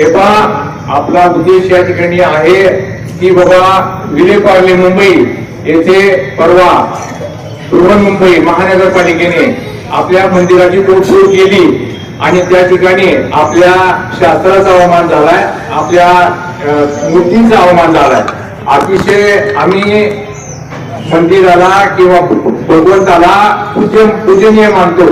तेव्हा आपला उद्देश या ठिकाणी आहे की बाबा विलेपार्ले मुंबई येथे परवा बृहन्मुंबई महानगरपालिकेने आपल्या मंदिराची तोडफोड केली आणि त्या ठिकाणी आपल्या शास्त्राचा अवमान झालाय आपल्या मूर्तींचा अवमान झालाय. अतिशय आम्ही मंदिराला किंवा भगवंताला पूजन पूजनीय मानतो.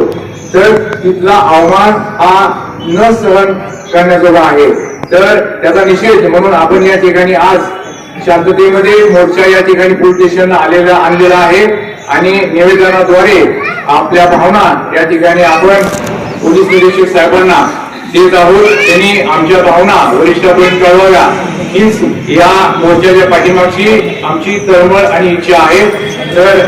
तर तिथला अवमान हा न सहन करण्याजोगा आहे. तर त्याचा निषेध म्हणून आपण या ठिकाणी आज शांततेमध्ये मोर्चा या ठिकाणी पोलीस स्टेशनला आलेला आणलेला आहे. आणि निवेदनाद्वारे आपल्या भावना या ठिकाणी आपण पोलीस निरीक्षक साहेबांना देत आहोत. त्यांनी आमच्या भावना वरिष्ठापर्यंत कळवाव्या. हीच या मोर्चाच्या पाठीमागची आमची तळमळ आणि इच्छा आहे. तर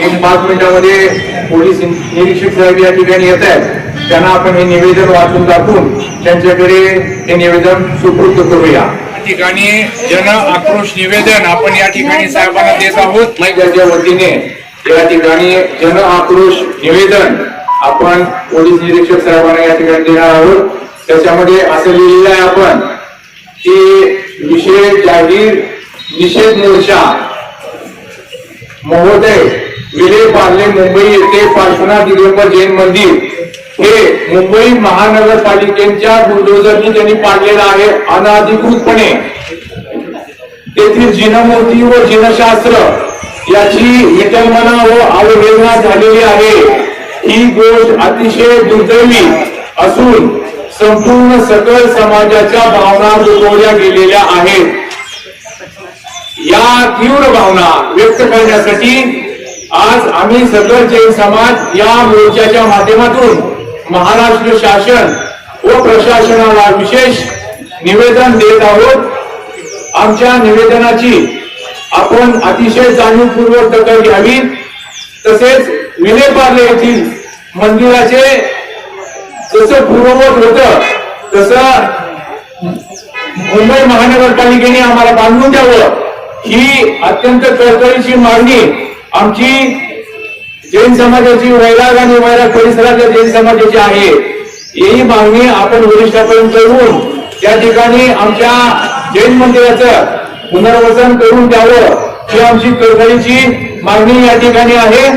एक पाच मिनिटामध्ये पोलीस निरीक्षक साहेब या ठिकाणी येत आहेत. त्यांना आपण हे निवेदन वाचून दाखवून त्यांच्याकडे हे निवेदन सुपूर्द करूया. ठिकाणी जन आक्रोश निवेदन आपण या ठिकाणी साहेबांना देत आहोत. मैदाच्या वतीने या ठिकाणी जन आक्रोश निवेदन आपण पोलीस निरीक्षक साहेबांना या ठिकाणी देणार आहोत. त्याच्यामध्ये असं लिहिलेलं आहे आपण की विशेष जाहीर निषेध मोर्चा महोदय विले पार्ले मुंबई येथे पार्श्वनाथ दिगंबर जैन मंदिर हे मुंबई महानगरपालिकेच्या बुलडोजरनी त्यांनी पाडलेलं आहे अनाधिकृतपणे. तेथील जिनमूर्ती व जिनशास्त्र याची विटंबना व अवहेलना झालेली आहे. ही गोष्ट अतिशय दुर्दैवी असून संपूर्ण सकल समाजाच्या भावना दुखवल्या गेलेल्या आहेत. या तीव्र भावना व्यक्त करण्यासाठी आज आम्ही सकल जैन समाज या मोर्चाच्या माध्यमातून महाराष्ट्र शासन व प्रशासनाला विशेष निवेदन देत आहोत. आमच्या निवेदनाची आपण अतिशय जाणीवपूर्वक दखल घ्यावी. तसेच विलेपार्ले येथील मंदिराचे जसं पूर्ववत होत तसं मुंबई महानगरपालिकेने आम्हाला बांधून द्यावं. ही अत्यंत कळकळीची मागणी आमची जैन समाजाची वैराग आणि वैराग परिसरातल्या जैन समाजाची आहे. ही मागणी आपण वरिष्ठापर्यंत करून त्या ठिकाणी आमच्या जैन मंदिराचं पुनर्वसन करून द्यावं ही आमची कळकळीची मागणी या ठिकाणी आहे.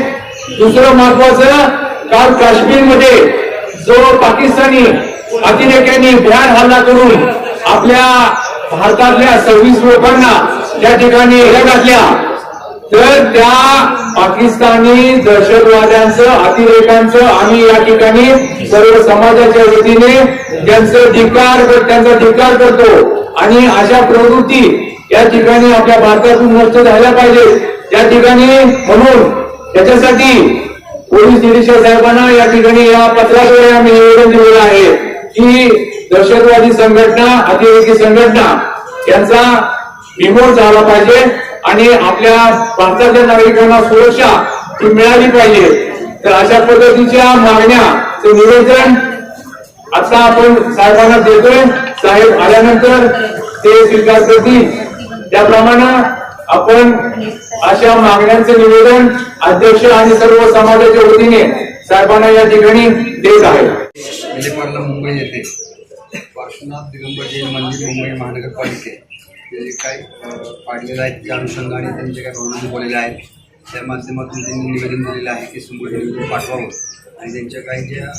दुसरं महत्वाचं काल काश्मीरमध्ये जो पाकिस्तानी अतिरेक्यांनी भ्याड हल्ला करून आपल्या भारतातल्या सव्वीस लोकांना त्या ठिकाणी हे घातल्या. तर त्या पाकिस्तानी दहशतवाद्यांचं अतिरेकांचं आम्ही या ठिकाणी सर्व समाजाच्या वतीने त्यांचं धिकार त्यांचा धिकार करतो. आणि अशा प्रवृत्ती या ठिकाणी आपल्या भारतातून नष्ट झाल्या पाहिजेत. या ठिकाणी म्हणून त्याच्यासाठी पोलीस निरीक्षक साहेबांना या ठिकाणी या पत्राद्वारे आम्ही निवेदन दिलेलं आहे की दहशतवादी संघटना अतिरेकी संघटना यांचा बिमोड झाला पाहिजे. आणि आपल्या भारताच्या नागरिकांना सुरक्षा ही मिळाली पाहिजे. तर अशा पद्धतीच्या मागण्या ते निवेदन आता आपण साहेबांना देतोय. साहेब आल्यानंतर ते स्वीकार करतील. त्याप्रमाणे आपण अशा मागण्यांचं निवेदन अध्यक्ष आणि सर्व समाजाच्या वतीने साहेबांना या ठिकाणी देत आहे. मुंबई येथे पार्श्वनाथ दिगंबर जैन मंदिर मुंबई महानगरपालिके जे काही पाडलेलं आहे त्या अनुषंगाने त्यांच्या काही भावना बोललेले आहेत त्या माध्यमातून त्यांनी निवेदन दिलेलं आहे की समोर पाठवावं. आणि त्यांच्या काही ज्या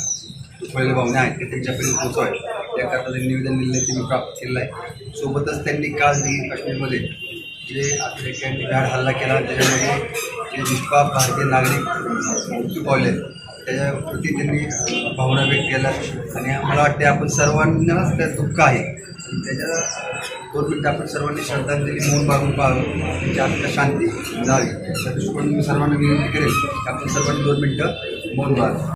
दुखवलेल्या भावना आहेत ते त्यांच्यापर्यंत पोहोचवावे त्याकरता त्यांनी निवेदन दिलेलं आहे ते मी प्राप्त केलेलं आहे. सोबतच त्यांनी काल देखील काश्मीरमध्ये जे अतिरेक्यांनी गाड हल्ला केला त्याच्यामध्ये जे निष्पाप भारतीय नागरिक मृत्यू पावले त्याच्या प्रती त्यांनी भावना व्यक्त केल्या. आणि मला वाटते आपण सर्वांनाच त्यात दुःख आहे. त्याच्या दोन आपण सर्वांनी श्रद्धांजली मौन बागून पाहावं. त्यांची आत्ता शांती जावी त्या दृष्टिकोनातून मी सर्वांना विनंती करेल की आपण सर्वांनी दोन मिनटं मौन पाहावं